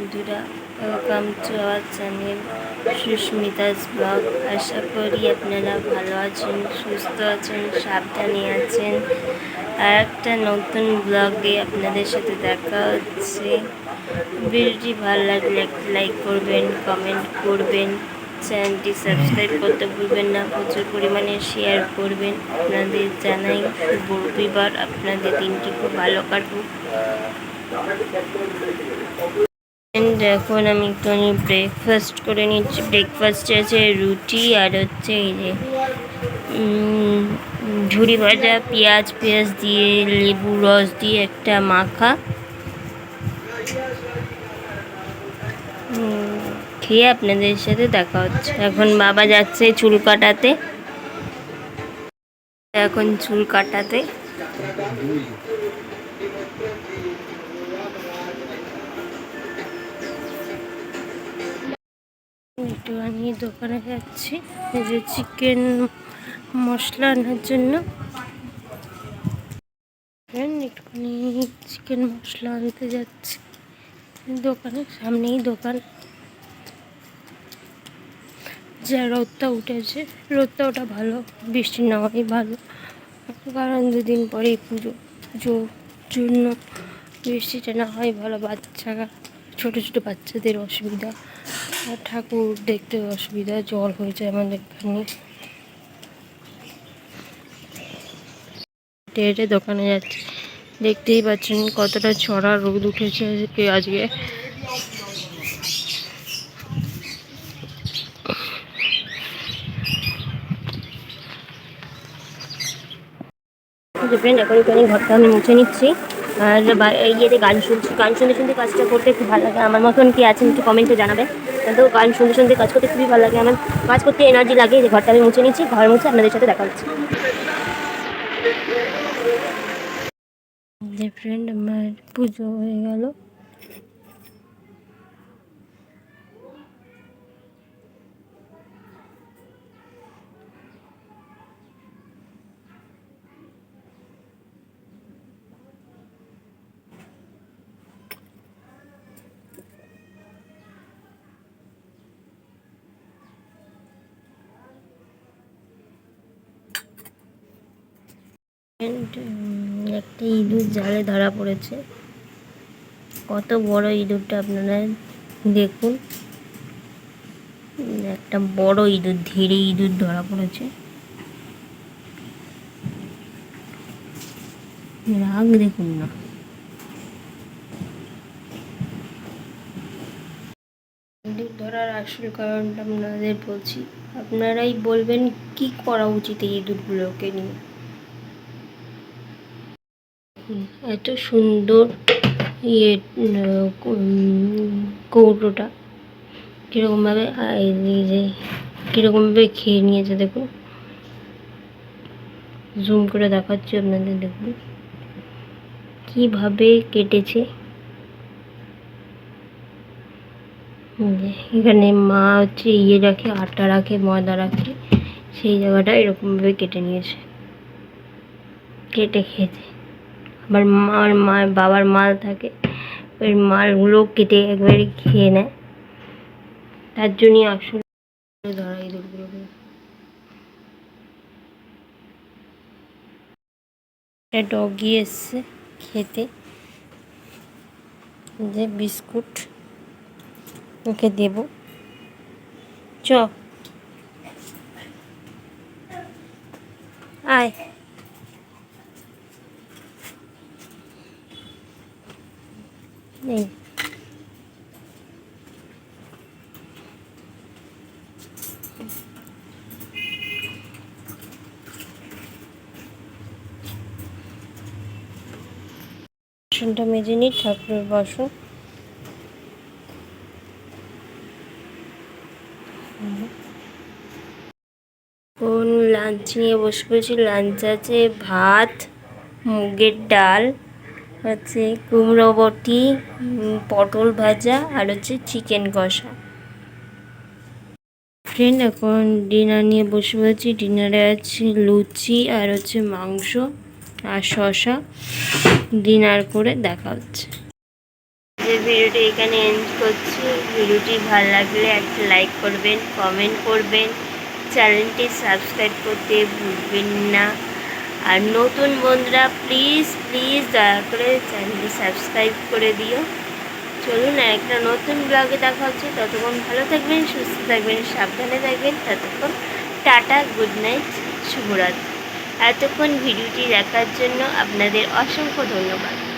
বন্ধুরা welcome to our channel Susmita's blog আশা করি আপনারা ভালো আছেন, সুস্থ আছেন, সাবধানে আছেন। আর একটা নতুন ব্লগে আপনাদের সাথে দেখা হচ্ছে। ভিডিওটি ভালো লাগলে একটা লাইক করবেন কমেন্ট করবেন। চ্যানেলটি সাবস্ক্রাইব করতে ভুলবেন না, প্রচুর পরিমাণে শেয়ার করবেন। আপনাদের জানাই শুভ রবিবার। আপনাদের দিনটি খুব ভালো And এখন আমি একটুখানি ব্রেকফাস্ট করে নিচ্ছি। ব্রেকফাস্টে আছে রুটি আর হচ্ছে এই যে ঝুড়ি ভাজা, পেঁয়াজ পেঁয়াজ দিয়ে, লেবু রস দিয়ে একটা মাখা। খেয়ে আপনাদের সাথে দেখা হচ্ছে। এখন বাবা যাচ্ছে চুল কাটাতে। এখন চুল কাটাতে। একটুখানি দোকানে যাচ্ছি। যে চিকেন মশলা আনার জন্য। একটুখানি চিকেন মশলা আনতে যাচ্ছি। দোকানের সামনেই দোকান। যা রোদটা উঠেছে, রোদটা ওটা ভালো, বৃষ্টি না হয় ভালো। কারণ দুদিন পরেই পুজো পুজোর জন্য বৃষ্টিটা না হয় ভালো বাচ্চা ছোটো ছোটো বাচ্চাদের অসুবিধা। ঠাকুর দেখতে অসুবিধা, জল হয়ে যায় আমাদের এখানে। হেঁটে হেঁটে দোকানে যাচ্ছি। দেখতেই পাচ্ছেন কতটা ছড়া রোদ উঠেছে আজকে আজকে। ফ্রেন্ড এখন একটু ঘরটা আমি মুছে নিচ্ছি। আর ইয়েতে গান শুনছি, গান শুনতে শুনতে কাজটা করতে খুব ভালো লাগে। আমার মতন কি আছেন একটু কমেন্টে জানাবেন। তো গান শুনতে শুনতে কাজ করতে খুবই ভালো লাগে, আমার কাজ করতে এনার্জি লাগে যে ঘরটা আমি মুছে নিচ্ছি ঘর মুছে আপনাদের সাথে দেখা হচ্ছে। ফ্রেন্ড আমার পুজো হয়ে গেল। একটা ইঁদুর জালে ধরা পড়েছে। কত বড় ইঁদুরটা আপনারা দেখুন। একটা বড় ইঁদুর, ধীরে ইঁদুর ধরা পড়েছে। রাগ দেখুন না। ইঁদুর ধরার আসল কারণটা আপনাদের বলছি। আপনারাই বলবেন কি করা উচিত এই ইঁদুরগুলোকে নিয়ে। এত সুন্দর ইয়ে কৌটোটা কীরকমভাবে যে কীরকমভাবে খেয়ে নিয়েছে, দেখুন। জুম করে দেখাচ্ছি আপনাদের, দেখুন। কীভাবে কেটেছে। এখানে মা হচ্ছে ইয়ে রাখে, আটা রাখে, ময়দা রাখে। সেই জায়গাটা এরকমভাবে কেটে নিয়েছে। কেটে খেয়েছে। আবার মার মার বাবার মাল থাকে ওই মালগুলো কেটে একবারে খেয়ে নেয়। তার জন্যই আসলে ধরা ইঁদুরগুলোকে একটা ডগি এসছে খেতে, যে বিস্কুট ওকে দেব। চ। আয়। এই বাসনটা মেজে নিই ঠাকুরের বাসন। লাঞ্চ নিয়ে বসে পড়েছি? লাঞ্চ আছে ভাত, মুগের ডাল হচ্ছে কুমড়ো বটি পটল ভাজা আর হচ্ছে চিকেন কষা। ফ্রেন্ড এখন ডিনার নিয়ে বসে পড়েছি। ডিনারে আছে লুচি আর হচ্ছে মাংস আর শশা ডিনার করে দেখা হচ্ছে। আজকের ভিডিওটি এখানে এন্ড করছি। ভিডিওটি ভালো লাগলে একটা লাইক করবেন কমেন্ট করবেন। চ্যানেলটি সাবস্ক্রাইব করতে ভুলবেন না। আর নতুন বন্ধুরা প্লিজ প্লিজ দয়া করে চ্যানেলটি সাবস্ক্রাইব করে দিও। চলুন একটা নতুন ব্লগে দেখা হচ্ছে। ততক্ষণ ভালো থাকবেন, সুস্থ থাকবেন, সাবধানে থাকবেন। ততক্ষণ টাটা গুড নাইট শুভরাত্রি। এতক্ষণ ভিডিওটি দেখার জন্য আপনাদের অসংখ্য ধন্যবাদ।